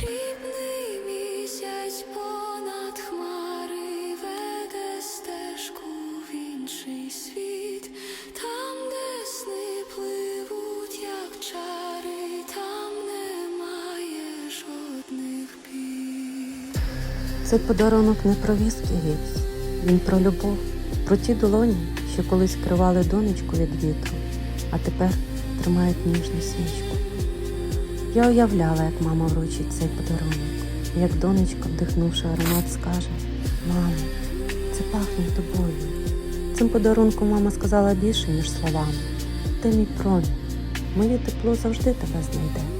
Срібний місяць понад хмари веде стежку в інший світ, там, де сни пливуть, як чари, там немає жодних бід. Цей подарунок не про віски. віць, він про любов, про ті долоні, що колись кривали донечку від вітру, а тепер тримають ніжну свічку. Я уявляла, як мама вручить цей подарунок, як донечка, вдихнувши аромат, скаже: Мамо, це пахне тобою. Цим подарунком мама сказала більше, ніж словами. Ти мій промінь, моє тепло завжди тебе знайде.